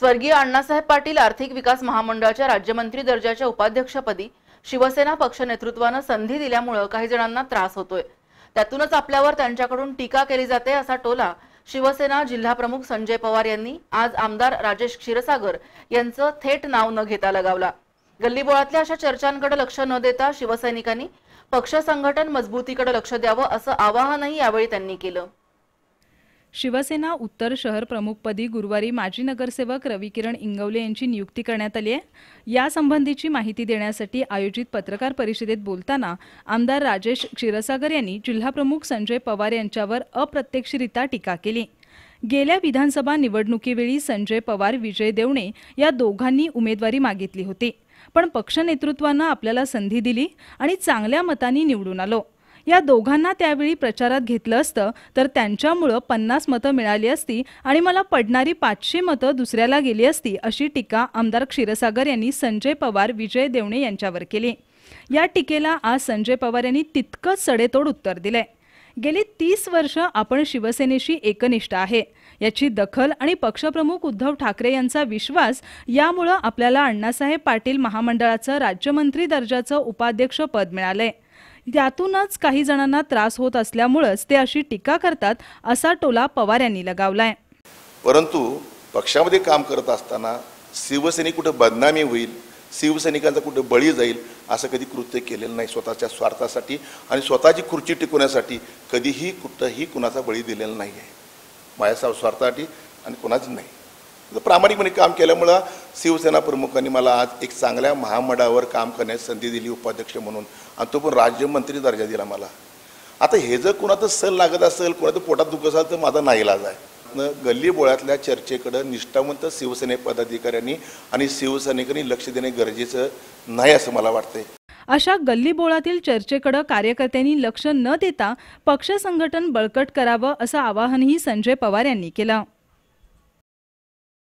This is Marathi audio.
स्वर्गीय अण्णासाहेब पाटील आर्थिक विकास महामंडळाच्या राज्यमंत्री दर्जाच्या उपाध्यक्षपदी शिवसेना पक्ष नेतृत्वानं संधी दिल्यामुळं काही जणांना त्रास होतोय. त्यातूनच आपल्यावर त्यांच्याकडून टीका केली जाते असा टोला शिवसेना जिल्हाप्रमुख संजय पवार यांनी आज आमदार राजेश क्षीरसागर यांचं थेट नाव न घेता लगावला. गल्लीबोळातल्या अशा चर्चांकडे लक्ष न देता शिवसैनिकांनी पक्ष संघटन मजबूतीकडे लक्ष द्यावं असं आवाहनही यावेळी त्यांनी केलं. शिवसेना उत्तर शहर प्रमुखपदी गुरुवारी माजी नगरसेवक रविकिरण इंगवले यांची नियुक्ती करण्यात आली आहे. यासंबंधीची माहिती देण्यासाठी आयोजित पत्रकार परिषदेत बोलताना आमदार राजेश क्षीरसागर यांनी जिल्हाप्रमुख संजय पवार यांच्यावर अप्रत्यक्षरित्या टीका केली. गेल्या विधानसभा निवडणुकीवेळी संजय पवार विजय देवणे या दोघांनी उमेदवारी मागितली होती. पण पक्ष नेतृत्वानं आपल्याला संधी दिली आणि चांगल्या मतांनी निवडून आलो. या दोघांना त्यावेळी प्रचारात घेतलं असतं तर त्यांच्यामुळं पन्नास मतं मिळाली असती आणि मला पडणारी पाचशे मतं दुसऱ्याला गेली असती अशी टीका आमदार क्षीरसागर यांनी संजय पवार विजय देवणे यांच्यावर केली. या टीकेला आज संजय पवार यांनी तितकंच सडेतोड उत्तर दिलंय. गेली तीस वर्ष आपण शिवसेनेशी एकनिष्ठ आहे. याची दखल आणि पक्षप्रमुख उद्धव ठाकरे यांचा विश्वास यामुळं आपल्याला अण्णासाहेब पाटील महामंडळाचं राज्यमंत्री दर्जाचं उपाध्यक्ष पद मिळालंय. त्यातूनच काही जणांना त्रास होत असल्यामुळंच ते अशी टीका करतात असा टोला पवार यांनी लगावलाय. परंतु पक्षामध्ये काम करत असताना शिवसैनिक कुठं बदनामी होईल शिवसैनिकांचा कुठं बळी जाईल असं कधी कृत्य केलेलं नाही स्वतःच्या स्वार्थासाठी आणि स्वतःची खुर्ची टिकवण्यासाठी कधीही कुठंही कुणाचा बळी दिलेला नाही आहे माझ्या स्वार्थासाठी आणि कुणाच नाही. प्रामाणिकपणे काम केल्यामुळं शिवसेना प्रमुखांनी मला आज एक चांगल्या महामंडळावर काम करण्याची संधी दिली उपाध्यक्ष म्हणून. आणि तो पण राज्यमंत्री दर्जा दिला मला. आता हे जर कुणाचं सल लागत असेल कुणाचं पोटात दुखत असेल तर माझा नाईलाज आहे. न गल्ली बोळातल्या चर्चेकडं निष्ठावंत शिवसेने पदाधिकाऱ्यांनी आणि शिवसैनिकांनी लक्ष देणे गरजेचं नाही असं मला वाटतंय. अशा गल्लीबोळातील चर्चेकडे कार्यकर्त्यांनी लक्ष न देता पक्ष संघटन बळकट करावं असं आवाहनही संजय पवार यांनी केलं.